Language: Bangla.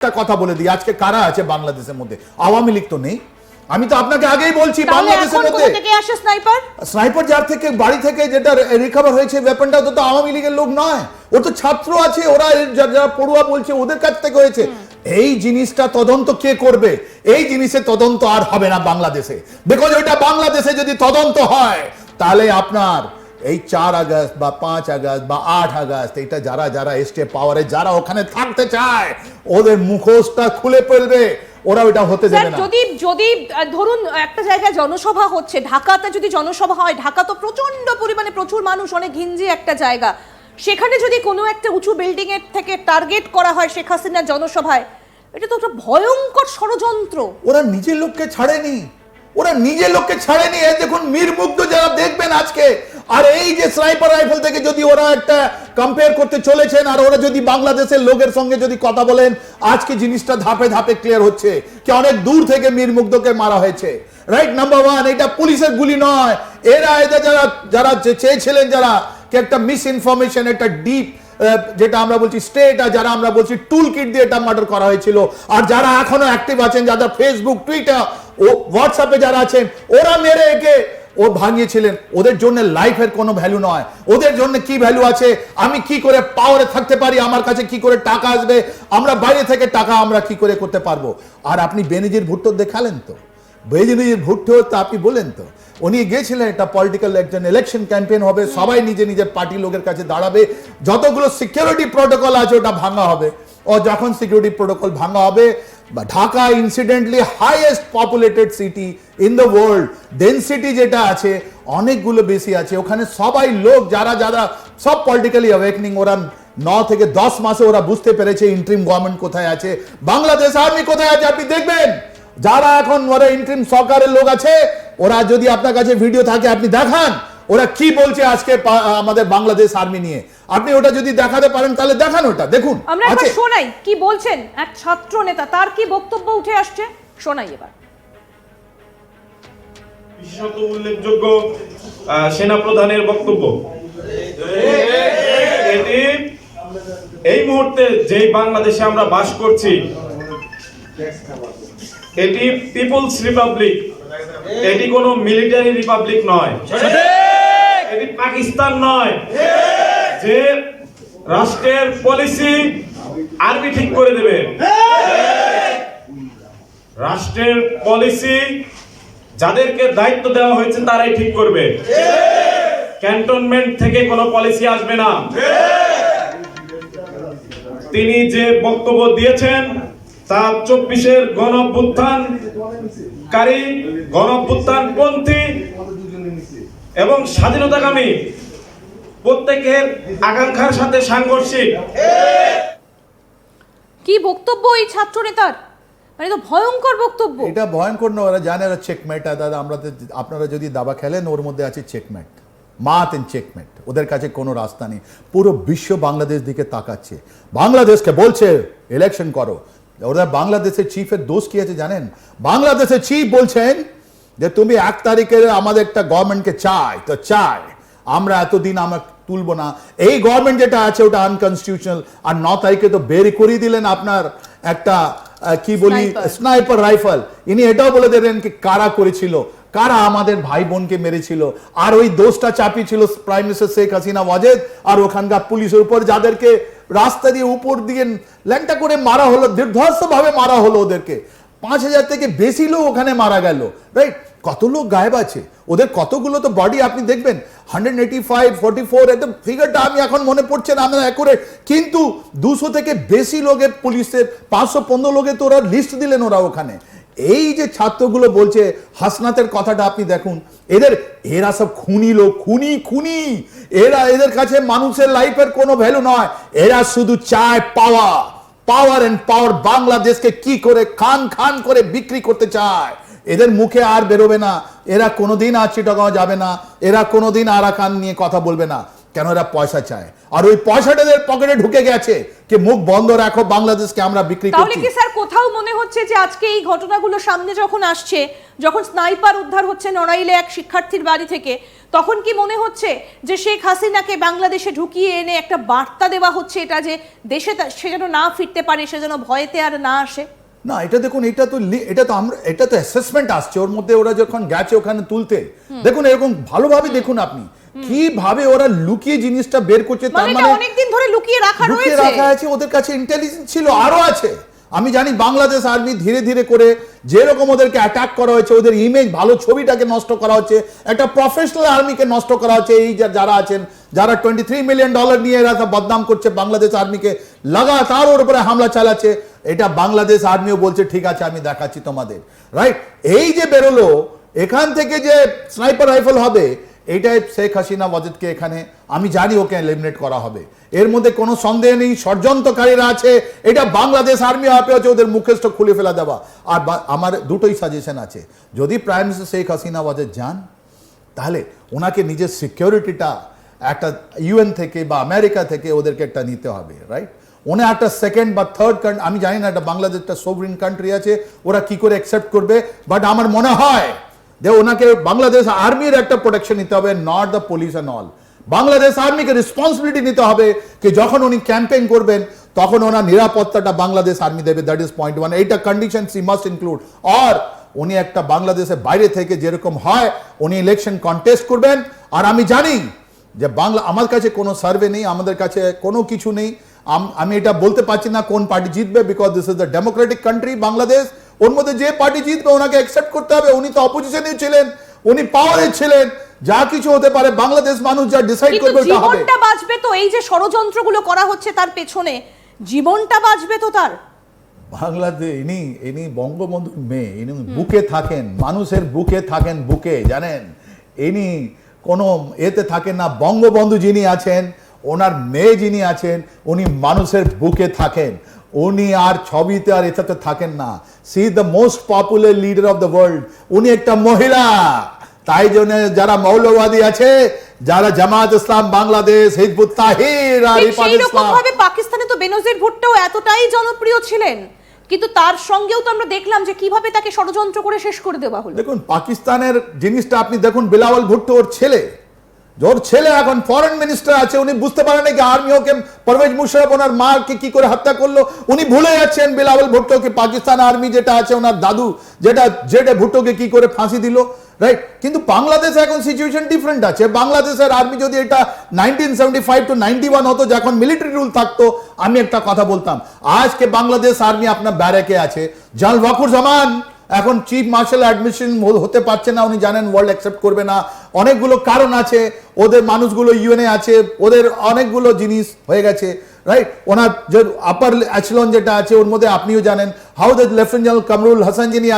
একটা কথা বলে দিই আজকে কারা আছে বাংলাদেশের মধ্যে? আওয়ামী লীগ তো নেই। আমি তো আপনাকে আগেই বলছি বাংলাদেশের মধ্যে স্নাইপার? স্নাইপার যার থেকে বাড়ি থেকে যেটা রিকভার হয়েছে ওয়েপনটা তো তো আওয়ামী লীগের লোক নয়। ও তো ছাত্র আছে ওরা যারা পড়ুয়া বলছে ওদের কাছ থেকে হয়েছে। এই জিনিসটা তদন্ত কে করবে? এই জিনিসের তদন্ত আর হবে না বাংলাদেশে। বিকজ ওইটা বাংলাদেশে যদি তদন্ত হয় তাহলে আপনার এই চার আগস্ট বা পাঁচ আগস্ট বা আট আগস্ট এটা যারা যারা এসছে পাওয়ারে যারা ওখানে থাকতে চায় ওদের মুখোশটা খুলে ফেলবে ওরা ওইটা হতে দেবে না। যদি যদি ধরুন একটা জায়গায় জনসভা হচ্ছে ঢাকাতে যদি জনসভা হয় ঢাকা তো প্রচণ্ড পরিমাণে প্রচুর মানুষ অনেক ঘিঞ্জি একটা জায়গা। সেখানে যদি কোনো একটা উঁচু বিল্ডিং এর থেকে টার্গেট করা হয় শেখ হাসিনার জনসভায় এটা তো একটা ভয়ঙ্কর ষড়যন্ত্র। ওরা নিজের লোককে ছাড়েনি ওরা নিজের লোককে ছাড়েনি। দেখুন মীর মুগ্ধ যারা দেখবেন আজকে আর এই যে স্নাইপার রাইফেল থেকে যদি ওরা একটা কম্পেয়ার করতে চলেছেন, আর ওরা যদি বাংলাদেশের লোকের সঙ্গে যদি কথা বলেন আজকে জিনিসটা ধাপে ধাপে ক্লিয়ার হচ্ছে? কি অনেক দূর থেকে মীর মুগ্ধকে মারা হয়েছে? রাইট নাম্বার ওয়ান এটা পুলিশের গুলি নয়। এরা এদের যারা যারা চেয়েছিলেন যারা, কি একটা মিস ইনফরমেশন একটা ডিপ যেটা আমরা বলছি স্টেট আর যারা আমরা বলছি টুল কিট দিয়ে এটা মার্ডার করা হয়েছিল। আর যারা এখনও অ্যাক্টিভ আছেন যারা ফেসবুক টুইটার ও হোয়াটসঅ্যাপে যারা আছেন, ওরা মেরে একে ও ভাঙিয়েছিলেন, ওদের জন্য লাইফের কোনো ভ্যালু নয়। ওদের জন্য কি ভ্যালু আছে? আমি কি করে পাওয়ারে থাকতে পারি? আমার কাছে কি করে টাকা আসবে? আমরা বাইরে থেকে টাকা আমরা কি করে করতে পারব? আর আপনি বেনিজির ভুট্টো দেখালেন তো? বেনিজির ভুট্টো তো আপনি বলেন তো? উনি গিয়েছিলেন একটা পলিটিক্যাল একজন ইলেকশন ক্যাম্পেইন হবে, সবাই নিজে নিজের পার্টি লোকের কাছে দাঁড়াবে। যতগুলো সিকিউরিটি প্রোটোকল আছে, ওটা ভাঙা হবে। ও যখন সিকিউরিটি প্রোটোকল ভাঙা হবে বা Dhaka incidentally highest populated city in the world density যেটা আছে, অনেকগুলো বেশি আছে। ওখানে সবাই লোক, যারা যারা, সব পলিটিক্যালি অ্যাওয়েকনিং ওরা ন থেকে দশ মাসে ওরা বুঝতে পেরেছে ইন্ট্রিম গভর্নমেন্ট কোথায় আছে। বাংলাদেশ আর্মি কোথায় আছে, আপনি দেখবেন। যারা এখন ওরা ইন্ট্রিম সরকারের লোক আছে, ওরা যদি আপনার কাছে ভিডিও থাকে, আপনি দেখান। ওরা কি বলছে আজকে আমাদের বাংলাদেশ আর্মি নিয়ে? আপনি ওটা যদি দেখাতে পারেন তাহলে দেখান ওটা দেখুন। আমরা একবার শোনাই কি বলছেন এক ছাত্র নেতা? তার কি বক্তব্য উঠে আসছে? শোনাই এবার। বিশেষত উল্লেখযোগ্য সেনা প্রধানের বক্তব্য। এটি এই মুহূর্তে যেই বাংলাদেশে আমরা বাস করছি এটি পিপলস রিপাবলিক। এটি কোনো মিলিটারি রিপাবলিক নয়। পাকিস্তান নয়। যে রাষ্ট্রের পলিসি আর্মি ঠিক করে দেবে। রাষ্ট্রের পলিসি যাদেরকে দায়িত্ব দেওয়া হয়েছে তারাই ঠিক করবে। ক্যান্টনমেন্ট থেকে কোনো পলিসি আসবে না। তিনি যে বক্তব্য দিয়েছেন, তা চব্বিশের গণ কারী গণ পন্থী এবং স্বাধীনতাকামী প্রত্যেকের আকাঙ্ক্ষার সাথে সাংঘর্ষিক। কি বক্তব্য এই ছাত্র নেতার মানে তো ভয়ঙ্কর বক্তব্য। এটা ভয়ঙ্কর না ওরা জানে ওরা চেকমেট দাদা আমরা আপনারা যদি দাবা খেলেন ওর মধ্যে আছে চেকমেট মাত এন চেকমেট ওদের কাছে কোনো রাস্তা নেই। পুরো বিশ্ব বাংলাদেশ দিকে তাকাচ্ছে। বাংলাদেশকে বলছে ইলেকশন করো। ওরা বাংলাদেশের চিফের দোষ কি আছে জানেন? বাংলাদেশের চিফ বলছেন যে তুমি এক তারিখে আমাদের একটা গভর্নমেন্টকে চাই তো চাই। আমরা এতদিন আমরা তুলবো না। এই গভর্নমেন্ট যেটা আছে ওটা আনকনস্টিটিউশনাল আর ন তারিখে তো বের করিয়ে দিলেন আপনার একটা কি বলি স্নাইপার রাইফেল ইনি এটাও বলে দেবেন কি কারা করেছিল? কারা আমাদের ভাই বোনকে মেরেছিল? আর ওই দোষটা চাপিয়েছিল প্রাইম মিনিস্টার শেখ হাসিনা ওয়াজেদ আর ওখানকার পুলিশের উপর যাদেরকে রাস্তা দিয়ে উপর দিয়ে ল্যাংটা করে মারা হলো দীর্ঘস্ত ভাবে মারা হলো ওদেরকে। পাঁচ হাজার থেকে বেশি লোক ওখানে মারা গেল রাইট কত লোক গায়েব আছে? ওদের কতগুলো তো বডি আপনি দেখবেন hundred eighty five forty four একদম ফিগারটা আমি এখন মনে পড়ছে না আমরা করে কিন্তু দুশো থেকে বেশি লোকের পুলিশের, পাঁচশো পনেরো লোকের তো ওরা লিস্ট দিলেন ওরা ওখানে। এই যে ছাত্রগুলো বলছে, হাসনাতের কথাটা আপনি দেখুন, এদের, এরা সব খুনি লোক, খুনি খুনি। এরা এদের কাছে মানুষের লাইফের কোনো ভ্যালু নয়, এরা শুধু চায় পাওয়া পাওয়ার এন্ড পাওয়ার বাংলাদেশকে কি করে খান খান করে বিক্রি করতে চায়? এদের মুখে আর বেরোবে না। এরা কোনোদিন আর চিটাগাঁও যাবে না। এরা কোনোদিন আরাকান নিয়ে কথা বলবে না। কেন এরা পয়সা চায়? আর ওই পয়সাটা এদের পকেটে ঢুকে গেছে কি মুখ বন্ধ রাখো, বাংলাদেশকে আমরা বিক্রি তাহলে কি স্যার কোথাও মনে হচ্ছে যে আজকে এই ঘটনাগুলো সামনে যখন আসছে, যখন স্নাইপার উদ্ধার হচ্ছে নড়াইলে এক শিক্ষার্থীর বাড়ি থেকে তখন কি মনে হচ্ছে যে শেখ হাসিনাকে বাংলাদেশে ঢুকিয়ে এনে একটা বার্তা দেওয়া হচ্ছে এটা যে দেশে সে যেন না ফিরতে পারে সে যেন ভয়েতে আর না আসে? না এটা দেখুন এটা তো এটা তো আমরা এটা তো অ্যাসেসমেন্ট আসছে ওর মধ্যে ওরা যখন গেছে ওখানে তুলতে। দেখুন এরকম ভালোভাবে দেখুন আপনি কীভাবে ওরা লুকিয়ে জিনিসটা বের করছে তার মানে মানে অনেকদিন ধরে লুকিয়ে রাখা রয়েছে। রাখা আছে ওদের কাছে ইন্টেলিজেন্স ছিল আরও আছে। আমি জানি বাংলাদেশ আর্মি ধীরে ধীরে করে যেরকম ওদেরকে অ্যাটাক করা হয়েছে, ওদের ইমেজ ভালো ছবিটাকে নষ্ট করা হচ্ছে, একটা প্রফেশনাল আর্মিকে নষ্ট করা হচ্ছে, এই যারা আছেন, যারা টোয়েন্টি থ্রি মিলিয়ন ডলার নিয়ে এরা বদনাম করছে, বাংলাদেশ আর্মিকে লাগাতার ওর উপরে হামলা চালাচ্ছে। এটা বাংলাদেশ আর্মিও বলছে, ঠিক আছে, আমি দেখাচ্ছি তোমাদের। রাইট এই যে বেরোলো, এখান থেকে যে স্নাইপার রাইফেল হবে এইটাই শেখ হাসিনা ওয়াজেদকে এখানে, আমি জানি ওকে এলিমিনেট করা হবে। এর মধ্যে কোনো সন্দেহ নেই, ষড়যন্ত্রকারীরা আছে, এটা বাংলাদেশ আর্মি আপে হচ্ছে ওদের মুখেষ্ট খুলে ফেলা দেওয়া। আর আমার দুটোই সাজেশন আছে। যদি প্রাইম মিনিস্টার শেখ হাসিনা ওয়াজেদ যান, তাহলে ওনাকে নিজের সিকিউরিটিটা একটা ইউএন থেকে বা আমেরিকা থেকে ওদেরকে একটা নিতে হবে রাইট ওনে একটা সেকেন্ড বা থার্ড কান্ট্রি আমি জানি না একটা বাংলাদেশ একটা সোভরিন কান্ট্রি আছে, ওরা কি করে অ্যাকসেপ্ট করবে বাট আমার মনে হয় যে ওনাকে বাংলাদেশ আর্মির একটা প্রোটেকশন নিতে হবে not the police and all Bangladesh আর্মিকে responsibility নিতে হবে কি যখন উনি ক্যাম্পেইন করবেন, তখন ওনার নিরাপত্তাটা বাংলাদেশ আর্মি দেবে দ্যাট ইজ পয়েন্ট ওয়ান এইটা condition she must include or উনি একটা বাংলাদেশের বাইরে থেকে যেরকম হয়, উনি ইলেকশন কন্টেস্ট করবেন। আর আমি জানি যে বাংলা, আমার কাছে কোনো সার্ভে নেই, আমাদের কাছে কোনো কিছু নেই। আমি এটা বলতে পারছি না কোন পার্টি জিতবে because this is the democratic country Bangladesh. ওর মধ্যে যে পার্টি জিতবে ওনাকে অ্যাকসেপ্ট করতে হবে। উনি তো অপোজিশনে ছিলেন উনি পাওয়ারে ছিলেন। যা কিছু হতে পারে বাংলাদেশ মানুষ যা ডিসাইড করবে ওটা হবে। জীবনটা বাঁচবে তো এই যে ষড়যন্ত্রগুলো করা হচ্ছে তার পেছনে জীবনটা বাঁচবে তো তার? বাংলাদেশ ইনি ইনি বঙ্গবন্ধুর মেয়ে ইনি বুকে থাকেন মানুষের বুকে থাকেন বুকে জানেন? ইনি কোনো এতে থাকেন না বঙ্গবন্ধু যিনি আছেন ওনার মেয়ে যিনি আছেন উনি মানুষের বুকে থাকেন। উনি আর ছবিতে আর এটাতে থাকেন না। She the most popular leader of the world উনি একটা মহিলা। তাই জন্য যারা মৌলবাদী আছে যারা জামাত ইসলাম বাংলাদেশ হিজবুত তাহির আর ভাবে পাকিস্তানে তো বেনজির ভুট্টোও এতটাই জনপ্রিয় ছিলেন। কিন্তু তার সঙ্গেও তো আমরা দেখলাম যে কীভাবে তাকে ষড়যন্ত্র করে শেষ করে দেওয়া হলো। দেখুন পাকিস্তানের জিনিসটা আপনি দেখুন বিলাওয়াল ভুট্টো ওর ছেলে। ওর ছেলে এখন ফরেন মিনিস্টার আছে, উনি বুঝতে পারেন কি আর্মি ওকে পারভেজ মুশারফ ওনার মাকে কি করে হত্যা করল। উনি ভুলে যাচ্ছেন বিলাওয়াল ভুট্টো কি পাকিস্তান আর্মি যেটা আছে ওনার দাদু, যেটা যেটা ভুট্টোকে কি করে ফাঁসি দিল রাইট কিন্তু বাংলাদেশে এখন সিচুয়েশন ডিফারেন্ট আছে। বাংলাদেশের আর্মি যদি এটা nineteen seventy five to ninety one হতো, যখন মিলিটারি রুল থাকতো, আমি একটা কথা বলতাম, আজকে বাংলাদেশ আর্মি আপনার ব্যারেকে আছে। জাল ওয়াকুর জামান এখন চিফ মার্শাল অ্যাডমিশন হতে পারছে না, উনি জানেন ওয়ার্ল্ড অ্যাকসেপ্ট করবে না। অনেকগুলো কারণ আছে, ওদের মানুষগুলো ইউএনএ আছে, ওদের অনেকগুলো জিনিস হয়ে গেছে রাইট ওনার যে আপার অ্যাচলন যেটা আছে, ওর মধ্যে আপনিও জানেন। How the lieutenant general Kamrul Hasan যিনি